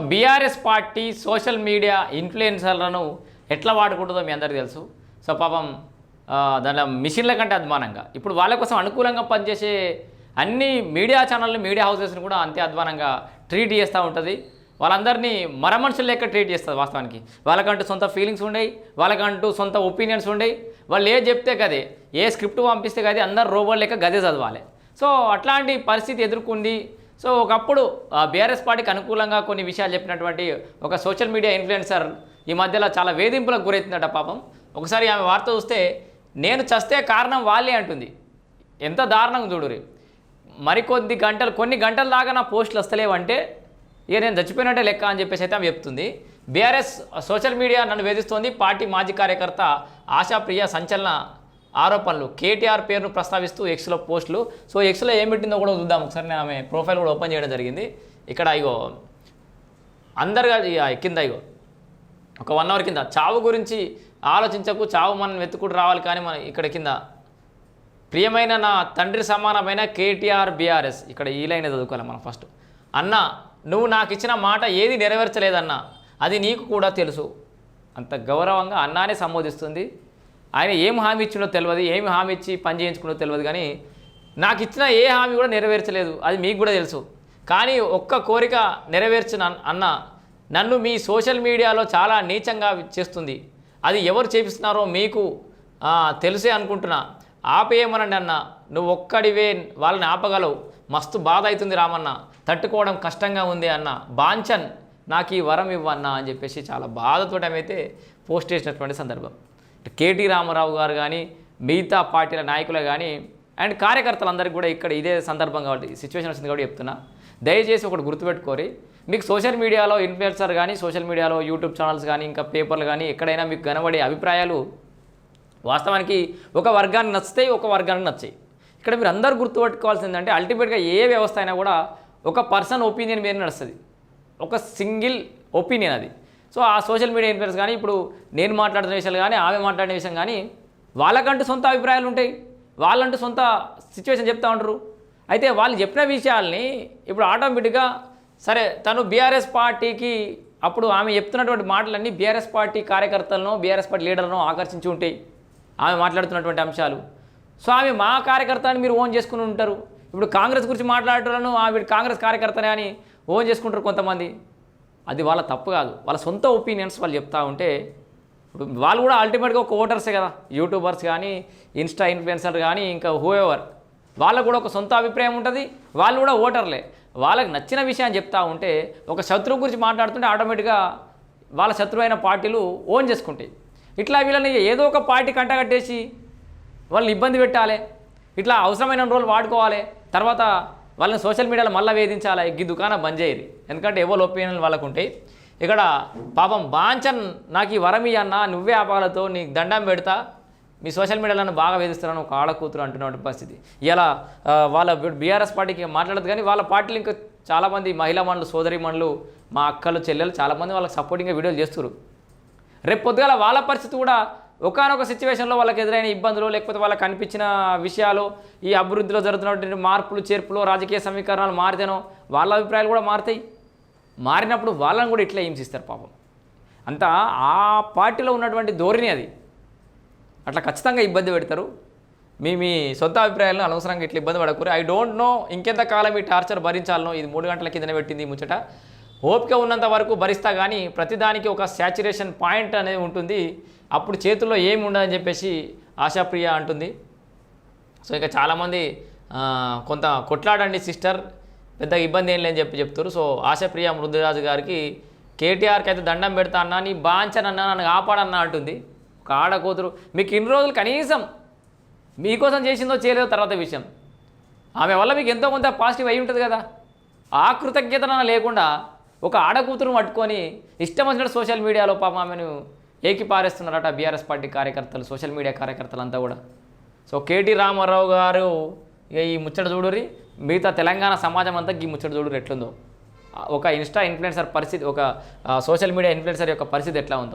BRS party social media ఇన్ఫ్లుయెన్సర్లను ఎట్లా వాడుకుంటుందో మీ అందరికీ తెలుసు. సో పాపం దాంట్లో మిషన్ల కంటే అధ్వానంగా ఇప్పుడు వాళ్ళ కోసం అనుకూలంగా పనిచేసే అన్ని మీడియా ఛానళ్ళు మీడియా హౌసెస్ని కూడా అంతే అధ్వానంగా ట్రీట్ చేస్తూ ఉంటుంది. వాళ్ళందరినీ మరమనుషులు లెక్క ట్రీట్ చేస్తుంది వాస్తవానికి. వాళ్ళకంటూ సొంత ఫీలింగ్స్ ఉండేవి వాళ్ళకంటూ సొంత ఒపీనియన్స్ ఉండేవి వాళ్ళు ఏ చెప్తే కదే ఏ స్క్రిప్ట్ పంపిస్తే కదే అందరు రోబోట్ లెక్క గదే చదవాలి. సో అట్లాంటి పరిస్థితి ఎదుర్కొంది సో ఒకప్పుడు బీఆర్ఎస్ పార్టీకి అనుకూలంగా కొన్ని విషయాలు చెప్పినటువంటి ఒక సోషల్ మీడియా ఇన్ఫ్లుయెన్సర్ ఈ మధ్యలో చాలా వేధింపులకు గురవుతుందట పాపం. ఒకసారి ఆమె వార్త చూస్తే నేను చస్తే కారణం వాళ్ళే అంటుంది. ఎంత దారుణంగా చూడురి మరికొద్ది గంటలు కొన్ని గంటల దాకా నా పోస్టులు వస్తలేవంటే ఇక నేను చచ్చిపోయినట్టే లెక్క అని చెప్పేసి అయితే ఆమె చెప్తుంది. బీఆర్ఎస్ సోషల్ మీడియా నన్ను వేధిస్తోంది పార్టీ మాజీ కార్యకర్త ఆశాప్రియ సంచలన ఆరోపణలు. కేటీఆర్ పేరును ప్రస్తావిస్తూ ఎక్స్లో పోస్టులు. సో ఎక్స్లో ఏం పెట్టిందో కూడా చూద్దాం. ఒకసారి నేను ఆమె ప్రొఫైల్ కూడా ఓపెన్ చేయడం జరిగింది. ఇక్కడ ఇగో అందరుగా ఇక కింద ఇగో ఒక వన్ అవర్ కింద. చావు గురించి ఆలోచించకు చావు మనం వెతుకుడు రావాలి కానీ మనం ఇక్కడ కింద. ప్రియమైన నా తండ్రి సమానమైన కేటీఆర్ బీఆర్ఎస్. ఇక్కడ ఈ లైన్ చదువుకోవాలి మనం ఫస్ట్. అన్న నువ్వు నాకు ఇచ్చిన మాట ఏది నెరవేర్చలేదన్నా? అది నీకు కూడా తెలుసు. అంత గౌరవంగా అన్నానే సంబోధిస్తుంది. ఆయన ఏం హామీ ఇచ్చిండో తెలియదు ఏమి హామీ ఇచ్చి పని చేయించుకుండో తెలియదు కానీ నాకు ఇచ్చిన ఏ హామీ కూడా నెరవేర్చలేదు. అది మీకు కూడా తెలుసు. కానీ ఒక్క కోరిక నెరవేర్చిన అన్న నన్ను మీ సోషల్ మీడియాలో చాలా నీచంగా చేస్తుంది. అది ఎవరు చేపిస్తున్నారో మీకు తెలుసే తెలిసే అనుకుంటున్నా. ఆపేయమనండి అన్న. నువ్వు ఒక్కడివే వాళ్ళని ఆపగలవు. మస్తు బాధ అవుతుంది రామన్న. తట్టుకోవడం కష్టంగా ఉంది అన్న. బాంచన్ నాకు ఈ వరం ఇవ్వన్నా అని చెప్పేసి చాలా బాధతో అయితే పోస్ట్ చేసినటువంటి సందర్భం. కేటీ రామారావు గారు కానీ మిగతా పార్టీల నాయకులు కానీ అండ్ కార్యకర్తలందరికీ కూడా ఇక్కడ ఇదే సందర్భం కాబట్టి సిచ్యువేషన్ వచ్చింది కాబట్టి చెప్తున్నా. దయచేసి ఒకటి గుర్తుపెట్టుకోరి మీకు సోషల్ మీడియాలో ఇన్ఫ్లుయెన్సర్ కానీ సోషల్ మీడియాలో యూట్యూబ్ ఛానల్స్ కానీ ఇంకా పేపర్లు కానీ ఎక్కడైనా మీకు కనబడే అభిప్రాయాలు వాస్తవానికి ఒక వర్గానికి నచ్చుతాయి ఒక వర్గానికి నచ్చాయి. ఇక్కడ మీరు అందరూ గుర్తుపెట్టుకోవాల్సింది ఏంటంటే అల్టిమేట్గా ఏ వ్యవస్థ అయినా కూడా ఒక పర్సన్ ఒపీనియన్ మీద నడుస్తుంది. ఒక సింగిల్ ఒపీనియన్ అది. సో ఆ సోషల్ మీడియా ఇన్ఫ్లుయెన్స్ కానీ ఇప్పుడు నేను మాట్లాడుతున్న విషయాలు కానీ ఆమె మాట్లాడిన విషయం కానీ వాళ్ళకంటూ సొంత అభిప్రాయాలు ఉంటాయి. వాళ్ళంటూ సొంత సిచ్యువేషన్ చెప్తా ఉంటారు. అయితే వాళ్ళు చెప్పిన విషయాల్ని ఇప్పుడు ఆటోమేటిక్గా సరే తను బీఆర్ఎస్ పార్టీకి అప్పుడు ఆమె చెప్తున్నటువంటి మాటలన్నీ బీఆర్ఎస్ పార్టీ కార్యకర్తలను బీఆర్ఎస్ పార్టీ లీడర్లను ఆకర్షించి ఉంటాయి. ఆమె మాట్లాడుతున్నటువంటి అంశాలు. సో ఆమె మా కార్యకర్తని మీరు ఓన్ చేసుకుని ఉంటారు. ఇప్పుడు కాంగ్రెస్ గురించి మాట్లాడటలను ఆమె కాంగ్రెస్ కార్యకర్తనే అని ఓన్ చేసుకుంటారు కొంతమంది. అది వాళ్ళ తప్పు కాదు. వాళ్ళ సొంత ఒపీనియన్స్ వాళ్ళు చెప్తా ఉంటే ఇప్పుడు వాళ్ళు కూడా అల్టిమేట్గా ఒక ఓటర్సే కదా. యూట్యూబర్స్ కానీ ఇన్స్టా ఇన్ఫ్లుయెన్సర్ కానీ ఇంకా హూఎవర్ వాళ్ళకు కూడా ఒక సొంత అభిప్రాయం ఉంటుంది. వాళ్ళు కూడా ఓటర్లే. వాళ్ళకి నచ్చిన విషయాన్ని చెప్తా ఉంటే ఒక శత్రువు గురించి మాట్లాడుతుంటే ఆటోమేటిక్గా వాళ్ళ శత్రువైన పార్టీలు ఓన్ చేసుకుంటాయి. ఇట్లా వీళ్ళని ఏదో ఒక పార్టీ కంటగట్టేసి వాళ్ళని ఇబ్బంది పెట్టాలి. ఇట్లా అవసరమైన రోజులు వాడుకోవాలి. తర్వాత వాళ్ళని సోషల్ మీడియాలో మళ్ళీ వేధించాలి? ఈ దుకాణం బంద్ చేయరు ఎందుకంటే ఎవరి ఒపీనియన్ వాళ్ళకు ఉంటాయి ఇక్కడ పాపం బాంచన్ నాకు ఈ వరం అన్న నువ్వే ఆపాలతో నీకు దండం పెడతా మీ సోషల్ మీడియాలను బాగా వేధిస్తున్నాను ఒక ఆడ కూతురు అంటున్నటువంటి పరిస్థితి. ఇలా వాళ్ళ బీఆర్ఎస్ పార్టీకి మాట్లాడదు కానీ వాళ్ళ పార్టీలు ఇంకా చాలామంది మహిళా మండలు సోదరి మండలు మా అక్కలు చెల్లెలు చాలామంది వాళ్ళకి సపోర్టింగ్గా వీడియోలు చేస్తున్నారు రేపు పొద్దుగాల వాళ్ళ పరిస్థితి కూడా ఒకనొక సిచ్యువేషన్లో వాళ్ళకి ఎదురైన ఇబ్బందులు లేకపోతే వాళ్ళకి కనిపించిన విషయాలు ఈ అభివృద్ధిలో జరుగుతున్నటువంటి మార్పులు చేర్పులు రాజకీయ సమీకరణాలు మారితేనో వాళ్ళ అభిప్రాయాలు కూడా మారుతాయి. మారినప్పుడు వాళ్ళని కూడా ఇట్లా హింసిస్తారు పాపం. అంతా ఆ పార్టీలో ఉన్నటువంటి ధోరణి అది. అట్లా ఖచ్చితంగా ఇబ్బంది పెడతారు. మీ మీ సొంత అభిప్రాయాలను అనవసరంగా ఇట్లా ఇబ్బంది పడకూరు ఐ డోంట్ నో ఇంకెంత కాలం ఈ టార్చర్ భరించాలనో ఇది మూడు గంటల కిందనే పెట్టింది ముచ్చట. ఓపిక ఉన్నంత వరకు భరిస్తా కానీ ప్రతిదానికి ఒక శాచురేషన్ పాయింట్ అనేది ఉంటుంది. అప్పుడు చేతుల్లో ఏమి ఉండదని చెప్పేసి ఆశాప్రియ అంటుంది. సో ఇక చాలామంది కొంత కొట్లాడండి సిస్టర్ పెద్ద ఇబ్బంది ఏం లేని చెప్పి చెప్తారు. సో ఆశాప్రియ మృదురాజు గారికి కేటీఆర్కి అయితే దండం పెడతా అన్నా నీ బాంచనన్నా నన్ను కాపాడన్నా అంటుంది. ఒక ఆడ కూతురు మీకు ఇన్ని రోజులు కనీసం మీకోసం చేసిందో చేయలేదో తర్వాత విషయం. ఆమె వల్ల మీకు ఎంతో కొంత పాజిటివ్ అయి ఉంటుంది కదా. ఆ కృతజ్ఞత లేకుండా ఒక ఆడకూతురు పట్టుకొని ఇష్టం వచ్చినట్టు సోషల్ మీడియాలో పాపం ఆమెను ఏకి పారేస్తున్నారట బీఆర్ఎస్ పార్టీ కార్యకర్తలు సోషల్ మీడియా కార్యకర్తలు అంతా కూడా. సో కేటీ రామారావు గారు ఇక ఈ ముచ్చట చూడురి మిగతా తెలంగాణ సమాజం అంతా ఈ ముచ్చట చూడురు ఎట్లుందో. ఒక ఇన్స్టా ఇన్ఫ్లుయెన్సర్ పరిస్థితి ఒక సోషల్ మీడియా ఇన్ఫ్లుయెన్సర్ యొక్క పరిస్థితి ఎట్లా ఉందో.